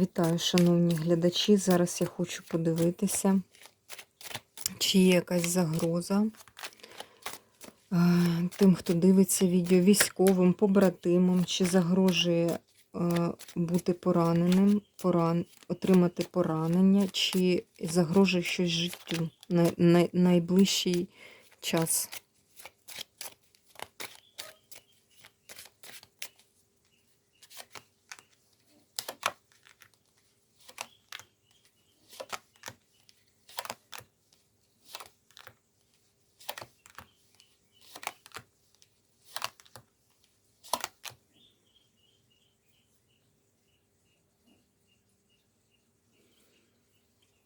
Вітаю, шановні глядачі. Зараз я хочу подивитися, чи є якась загроза е, тим, хто дивиться відео, військовим, побратимам, чи загрожує е, бути пораненим, поран... отримати поранення, чи загрожує щось життю на най... найближчий час.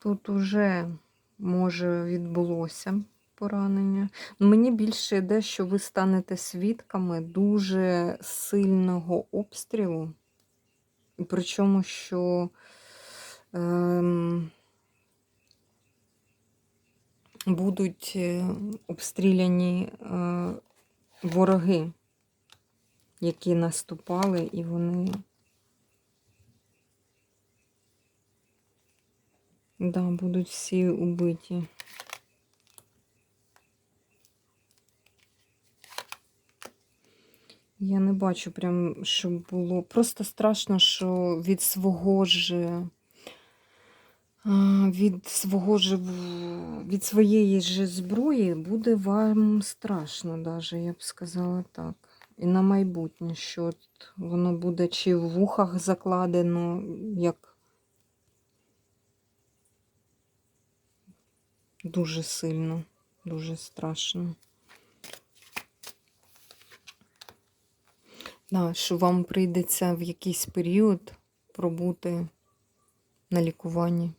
Тут уже, може, відбулося поранення. Мені більше йде, що ви станете свідками дуже сильного обстрілу. Причому, що ем, будуть е, обстріляні е, вороги, які наступали, і вони. Да, будуть всі убиті. Я не бачу прям, щоб було. Просто страшно, що від свого ж від свого ж від своєї ж зброї буде вам страшно, даже, я б сказала так. І на майбутнє, що воно буде чи в вухах закладено, як Дуже сильно, дуже страшно. Да, що вам прийдеться в якийсь період пробути на лікуванні.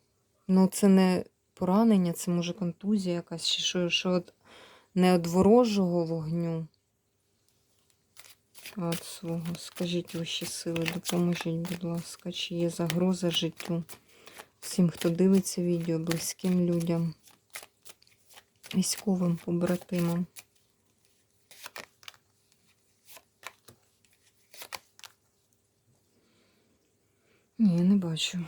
Ну, це не поранення, це може контузія якась, чи що, що от не від ворожого вогню, а від свого. Скажіть вищі сили, допоможіть, будь ласка, чи є загроза життю всім, хто дивиться відео, близьким людям військовим побратимам. Ні, не бачу.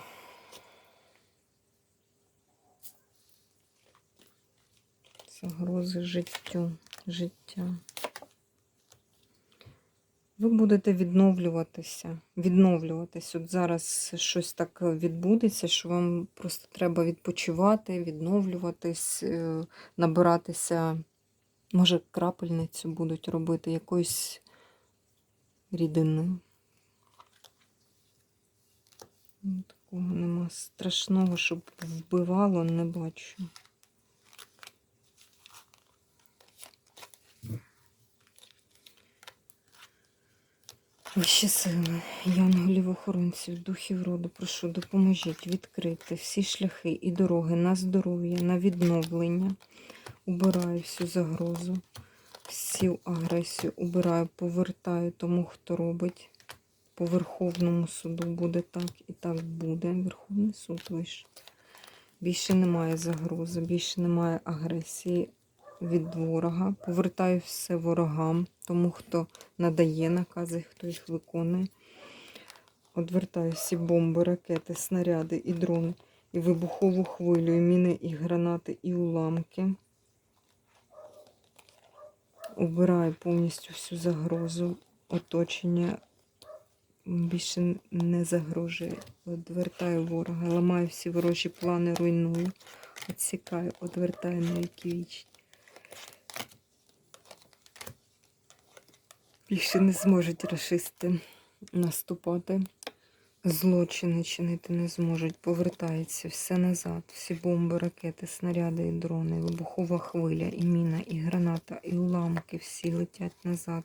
Загрози життю, життя. Ви будете відновлюватися, відновлюватись. От зараз щось так відбудеться, що вам просто треба відпочивати, відновлюватись, е, набиратися, може, крапельницю будуть робити якоїсь рідини. Ну, Такого нема страшного, щоб вбивало, не бачу. Вищі сили, янголів охоронців, духів роду, прошу, допоможіть відкрити всі шляхи і дороги на здоров'я, на відновлення. Убираю всю загрозу, всю агресію, убираю, повертаю тому, хто робить. По Верховному суду буде так і так буде. Верховний суд вийшов. Більше немає загрози, більше немає агресії від ворога. Повертаю все ворогам, тому хто надає накази, хто їх виконує. Одвертаю всі бомби, ракети, снаряди і дрони, і вибухову хвилю, і міни, і гранати, і уламки. Убираю повністю всю загрозу, оточення. Більше не загрожує. Одвертаю ворога, ламаю всі ворожі плани, руйную, відсікаю, одвертаю на віки вічні. Більше не зможуть расисти наступати. Злочини чинити не зможуть. Повертається все назад. Всі бомби, ракети, снаряди і дрони, вибухова хвиля, і міна, і граната, і уламки всі летять назад,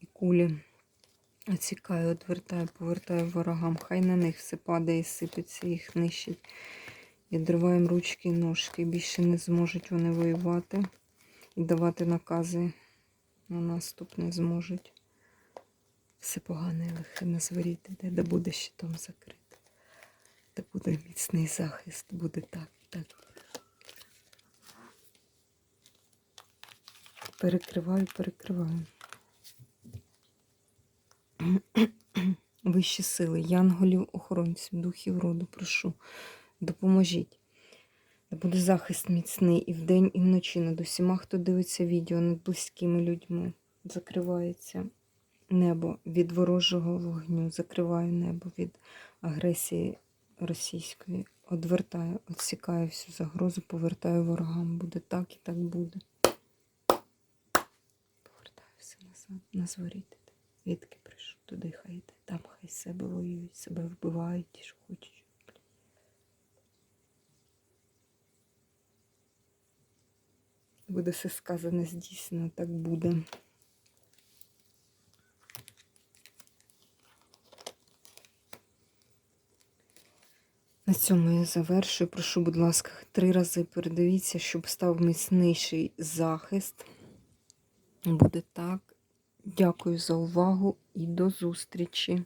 і кулі. Оцікаю, одвертаю, повертаю ворогам. Хай на них все падає, і сипеться, їх нищить. Відриваємо ручки і ножки. Більше не зможуть вони воювати і давати накази на наступ не зможуть. Все погане і лихе на зворіти, де, де буде щитом закрите. Де буде міцний захист, буде так так. Перекриваю, перекриваю. вищі сили, янголів, охоронців, духів роду, прошу, допоможіть. Да буде захист міцний і вдень, і вночі над усіма, хто дивиться відео, над близькими людьми. Закривається небо від ворожого вогню, закриваю небо від агресії російської. Одвертаю, відсікаю всю загрозу, повертаю ворогам. Буде так і так буде. Повертаю все назад, на зворіти. Відки прийшов, туди хай йде. Там хай себе воюють, себе вбивають, ті, що хочуть. Буде все сказане здійснено, так буде. На цьому я завершую. Прошу, будь ласка, три рази передивіться, щоб став міцніший захист. Буде так. Дякую за увагу і до зустрічі!